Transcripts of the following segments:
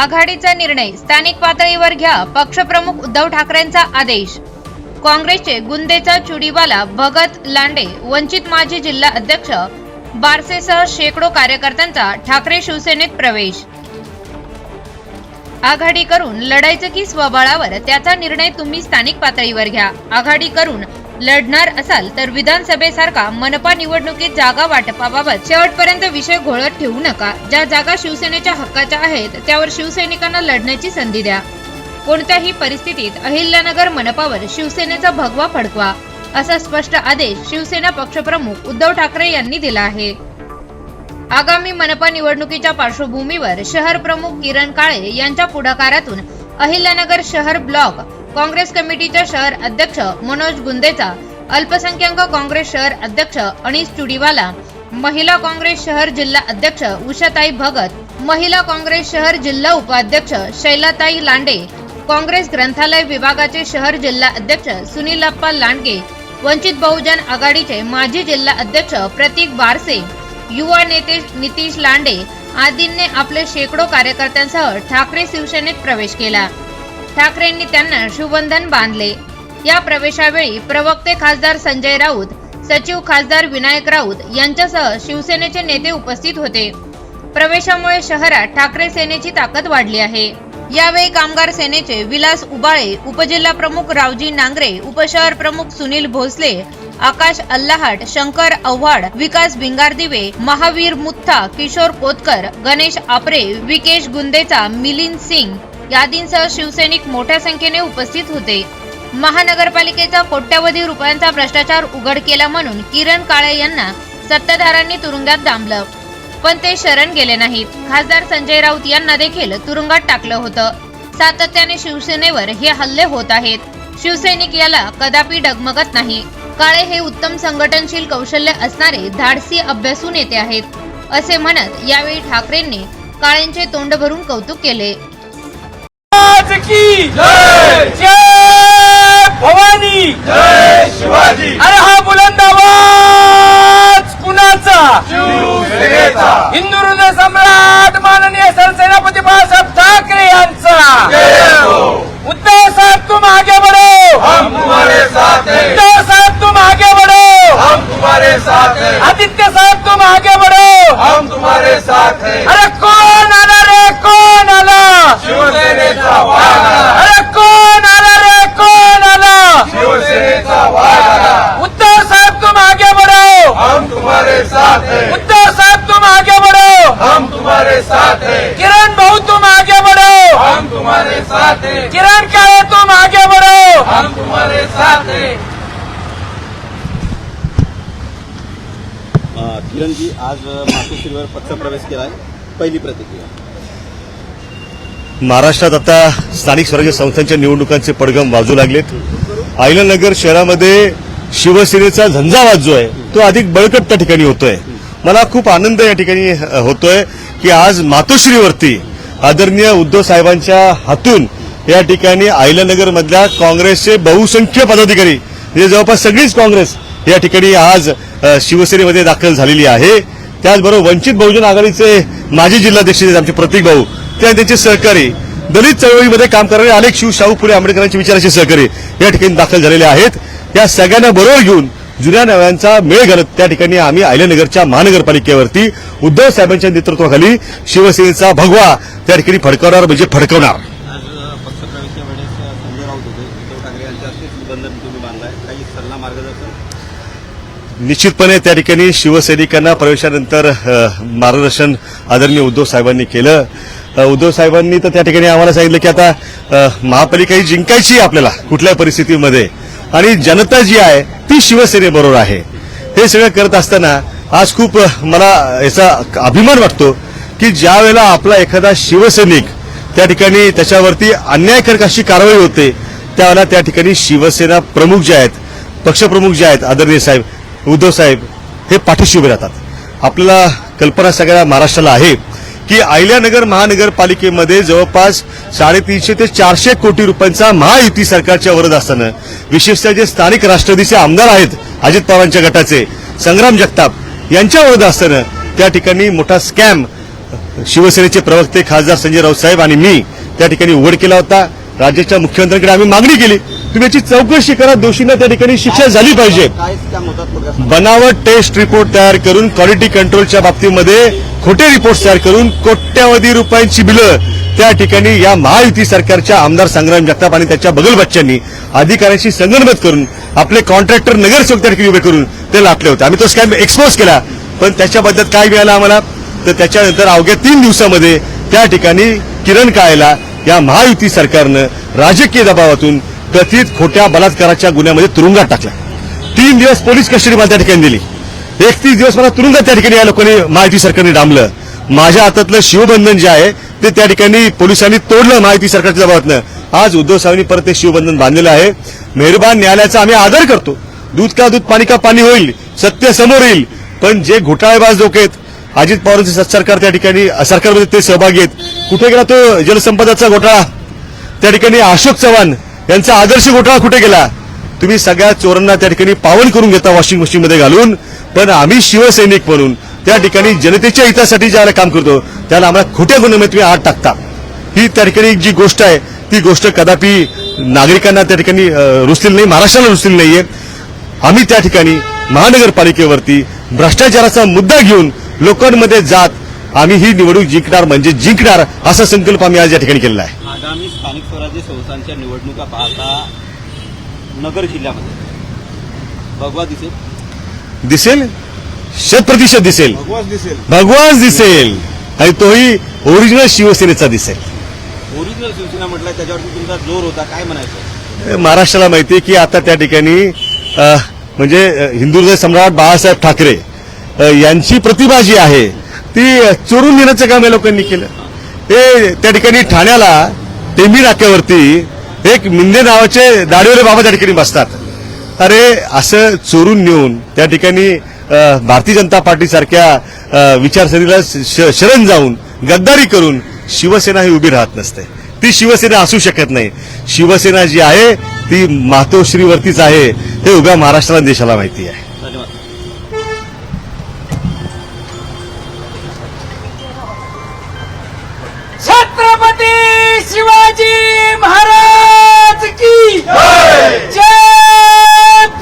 आघाडीचा निर्णय स्थानिक पातळीवर घ्या पक्षप्रमुख उद्धव ठाकरेंचा आदेश. काँग्रेसचे गुंदेचा चुडीवाला भगत लांडे वंचित माजी जिल्हा अध्यक्ष बारसेसह शेकडो कार्यकर्त्यांचा ठाकरे शिवसेनेत प्रवेश. आघाडी करून लढायचं की स्वबळावर त्याचा निर्णय तुम्ही स्थानिक पातळीवर घ्या. आघाडी करून लढणार असाल तर विधानसभेसारखा मनपा निवडणुकीत जागा वाटपाबाबत शेवटपर्यंत विषय घोळत ठेवू नका. ज्या जागा शिवसेनेच्या हक्काच्या आहेत त्यावर शिवसैनिकांना लढण्याची संधी द्या. कोणत्याही परिस्थितीत अहिल्यानगर मनपावर शिवसेनेचा भगवा फडकवा असा स्पष्ट आदेश शिवसेना पक्षप्रमुख उद्धव ठाकरे यांनी दिला आहे. आगामी मनपा निवडणुकीच्या पार्श्वभूमीवर शहर प्रमुख किरण काळे यांच्या पुढाकारातून अहिल्यानगर शहर ब्लॉक काँग्रेस कमिटीच्या शहर अध्यक्ष मनोज गुंदेचा अल्पसंख्याक काँग्रेस शहर अध्यक्ष अनिस चुडीवाला महिला काँग्रेस शहर जिल्हा अध्यक्ष उषाताई भगत महिला काँग्रेस शहर जिल्हा उपाध्यक्ष शैलाताई लांडे काँग्रेस ग्रंथालय विभागाचे शहर जिल्हा अध्यक्ष सुनीलप्पा लांडगे वंचित बहुजन आघाडीचे माजी जिल्हा अध्यक्ष प्रतीक बारसे युवा नेते नितीश लांडे आदींनी आपले शेकडो कार्यकर्त्यांसह ठाकरे शिवसेनेत प्रवेश केला. ठाकरेंनी त्यांना शुभंधन बांधले. या प्रवेशावेळी प्रवक्ते खासदार संजय राऊत सचिव खासदार विनायक राऊत यांच्यासह शिवसेनेचे नेते उपस्थित होते. प्रवेशामुळे शहरात ठाकरे सेनेची ताकद वाढली आहे. यावेळी कामगार सेनेचे विलास उबाळे उपजिल्हा प्रमुख रावजी नांगरे उपशहर प्रमुख सुनील भोसले आकाश अल्लाहाट शंकर आव्हाड विकास भिंगारदिवे महावीर मुत्था किशोर कोतकर गणेश आपरे विकेश गुंदेचा मिलिंद सिंग यादींसह शिवसैनिक मोठ्या संख्येने उपस्थित होते. महानगरपालिकेचा कोट्यावधी रुपयांचा भ्रष्टाचार उघड केला म्हणून किरण काळे यांना सत्ताधाऱ्यांनी तुरुंगात डांबलं पण ते शरण गेले नाहीत. खासदार संजय राऊत यांना देखील तुरुंगात टाकलं होतं. सातत्याने शिवसेनेवर हे हल्ले होत आहेत. शिवसैनिक याला कदापि डगमगत नाही. काळे हे उत्तम संघटनशील कौशल्य असणारे धाडसी अभ्यासू नेते आहेत. असे म्हणत यावेळी ठाकरेंनी काळेंचे तोंड भरून कौतुक केले. जय! जय भवानी! जय शिवाजी! अरे हा बुलंद आवाज कुणाचा? हिंदू किरणजी आज मातोश्रीवर पक्षप्रवेश केला आहे पहिली प्रतिक्रिया. महाराष्ट्रात आता स्थानिक स्वराज्य संस्थांच्या निवडणुकांचे पडगम वाजू लागलेत. आयलनगर शहरामध्ये शिवसेनेचा झंझावाज जो आहे तो अधिक बळकट त्या ठिकाणी होतोय. मला खूप आनंद या ठिकाणी होतोय की आज मातोश्रीवरती आदरणीय उद्धव साहेबांच्या हातून या ठिकाणी आयलनगरमधल्या काँग्रेसचे बहुसंख्य पदाधिकारी म्हणजे जवळपास सगळीच काँग्रेस या ठिकाणी आज शिवसेनेमध्ये दाखल झालेली आहे. त्याचबरोबर वंचित बहुजन आघाडीचे माजी जिल्हाध्यक्ष आमचे प्रतीक भाऊ. ते त्यांचे सहकारी. दलित चळवळीमध्ये काम करणारे अनेक शिव शाहू फुले आंबेडकरांचे विचाराचे सहकारी या ठिकाणी दाखल झालेले आहेत. या सगळ्यांना बरोबर घेऊन जुन्या नव्यांचा मेळ घालत त्या ठिकाणी आम्ही आयल्यानगरच्या महानगरपालिकेवरती उद्धव साहेबांच्या नेतृत्वाखाली शिवसेनेचा भगवा त्या ठिकाणी फडकवणार म्हणजे फडकवणार आज अ, पक्षप्रवेशच्या वेळेस अ, संजय राऊत होते उद्धव ठाकरे यांच्या हस्ते बंधन तुम्ही बांधलाय काही सल्ला मार्गदर्शन निश्चितपणे त्या ठिकाणी शिवसैनिकांना प्रवेशानंतर मार्गदर्शन आदरणीय उद्धव साहेबांनी केलं. उद्धव साहेबांनी तर त्या ठिकाणी आम्हाला सांगितलं की आता महापालिका ही जिंकायची आहे आपल्याला कुठल्या परिस्थितीमध्ये. आणि जनता जी आहे ती शिवसेनेबरोबर आहे. हे सगळं करत असताना आज खूप मला याचा अभिमान वाटतो की ज्या वेळेला आपला एखादा शिवसैनिक त्या ठिकाणी त्याच्यावरती अन्यायकारक अशी कारवाई होते त्यावेळेला त्या ठिकाणी शिवसेना प्रमुख जे आहेत पक्षप्रमुख जे आहेत आदरणीय साहेब उद्धव साहेब हे पाठीशी उभे राहतात. आपल्याला कल्पना सगळ्या महाराष्ट्राला आहे की आयल्यानगर महानगरपालिकेमध्ये जवळपास साडेतीनशे ते चारशे कोटी रुपयांचा महायुती सरकारच्या वरद असताना विशेषतः जे स्थानिक राष्ट्रवादीचे आमदार आहेत अजित पवारांच्या गटाचे संग्राम जगताप यांच्या वरद असताना त्या ठिकाणी मोठा स्कॅम शिवसेनेचे प्रवक्ते खासदार संजय राऊत साहेब आणि मी त्या ठिकाणी उघड केला होता. राज्याच्या मुख्यमंत्र्यांकडे आम्ही मागणी केली. तुम्ही याची चौकशी करा. दोषींना त्या ठिकाणी शिक्षा झाली पाहिजे. बनावट टेस्ट रिपोर्ट तयार करून क्वालिटी कंट्रोलच्या बाबतीमध्ये खोटे रिपोर्ट तयार करून कोट्यावधी रुपयांची बिलं त्या ठिकाणी या महायुती सरकारच्या आमदार संग्राम जगताप आणि त्याच्या बगलबच्च्यांनी अधिकाऱ्यांशी संगणमत करून आपले कॉन्ट्रॅक्टर नगरसेवक त्या ठिकाणी उभे करून ते लाटले होते. आम्ही तो स्कॅम एक्सपोज केला. पण त्याच्याबद्दल काय मिळालं आम्हाला? तर त्याच्यानंतर अवघ्या तीन दिवसामध्ये त्या ठिकाणी किरण काळेला या महायुती सरकारनं राजकीय दबावातून कथित खोट्या बलात्काराच्या गुन्ह्यामध्ये तुरुंगात टाकला. तीन दिवस पोलीस कस्टडी मला त्या ठिकाणी दिली. एकतीस दिवस मला तुरुंगात त्या ठिकाणी या लोकांनी माहिती सरकारने डांबलं. माझ्या हातातलं शिवबंधन जे आहे ते त्या ठिकाणी पोलिसांनी तोडलं माहिती सरकारच्या दबावातनं. आज उद्धव साहेबांनी परत ते शिवबंधन बांधलेलं आहे. मेहरबान न्यायालयाचा आम्ही आदर करतो. दूध का दूध पाणी का पाणी होईल सत्य समोर येईल. पण जे घोटाळेबाज लोक आहेत अजित पवारांचे सरकार त्या ठिकाणी सरकारमध्ये ते सहभागी आहेत. कुठे गेला तो जलसंपदाचा घोटाळा? त्या ठिकाणी अशोक चव्हाण यांचा आदर्श घोटाळा कुठे गेला? तुम्ही सगळ्या चोरांना त्या ठिकाणी पावन करून घेता वॉशिंग मशीनमध्ये घालून पण आम्ही शिवसैनिक म्हणून त्या ठिकाणी जनतेच्या हितासाठी ज्याला काम करतो त्याला आम्हाला खोट्या गुन्ह्यामध्ये तुम्ही आत टाकता. ही त्या ठिकाणी जी गोष्ट आहे ती गोष्ट कदापि नागरिकांना त्या ठिकाणी रुचलेली नाही महाराष्ट्राला रुचलेली नाहीये. आम्ही त्या ठिकाणी महानगरपालिकेवरती भ्रष्टाचाराचा मुद्दा घेऊन लोकांमध्ये जात आम्ही ही निवडणूक जिंकणार म्हणजे जिंकणार असा संकल्प आम्ही आज या ठिकाणी केलेला आहे. आगामी स्थानिक स्वराज्य संस्थांच्या निवडणुका पाहता नगर जिल्ह्यामध्ये. भगवा दिसेल. दिसेल? शत प्रतिशत दिसेल. भगवान दिसेल. आणि तोही ओरिजिनल शिवसेनेचा दिसेल. ओरिजिनल शिवसेना म्हटलं त्याच्यावरती तुमचा जोर होता. काय म्हणायचं? महाराष्ट्राला माहिती आहे की आता त्या ठिकाणी अ, म्हणजे अ, हिंदू हृदय सम्राट बाळासाहेब ठाकरे यांची प्रतिभा जी आहे ती चोरून नेण्याचं काम या लोकांनी केलं. ते त्या ठिकाणी ठाण्याला टेंबी नाक्यावरती एक मिंदे नावाचे दाढीवरे बाबा त्या ठिकाणी बसतात. अरे असं चोरून नेऊन त्या ठिकाणी भारतीय जनता पार्टी सारख्या विचारसरणीला श- शरण जाऊन गद्दारी करून शिवसेना ही उभी राहत नसते. ती शिवसेना असू शकत नाही. शिवसेना जी आहे ती मातोश्रीवरतीच आहे. हे उभ्या महाराष्ट्राला देशाला माहिती आहे. छत्रपती शिवाजी महाराज की जय!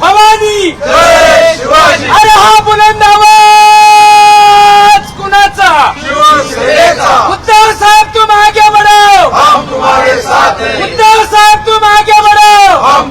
भवानी। अरे हा बुलंद आवाज कुणाचा शिवसेनेचा उद्धव साहेब तुम आगे बढ़ो हम तुम्हारे साथ हैं उद्धव साहेब तुम आगे बढ़ो हम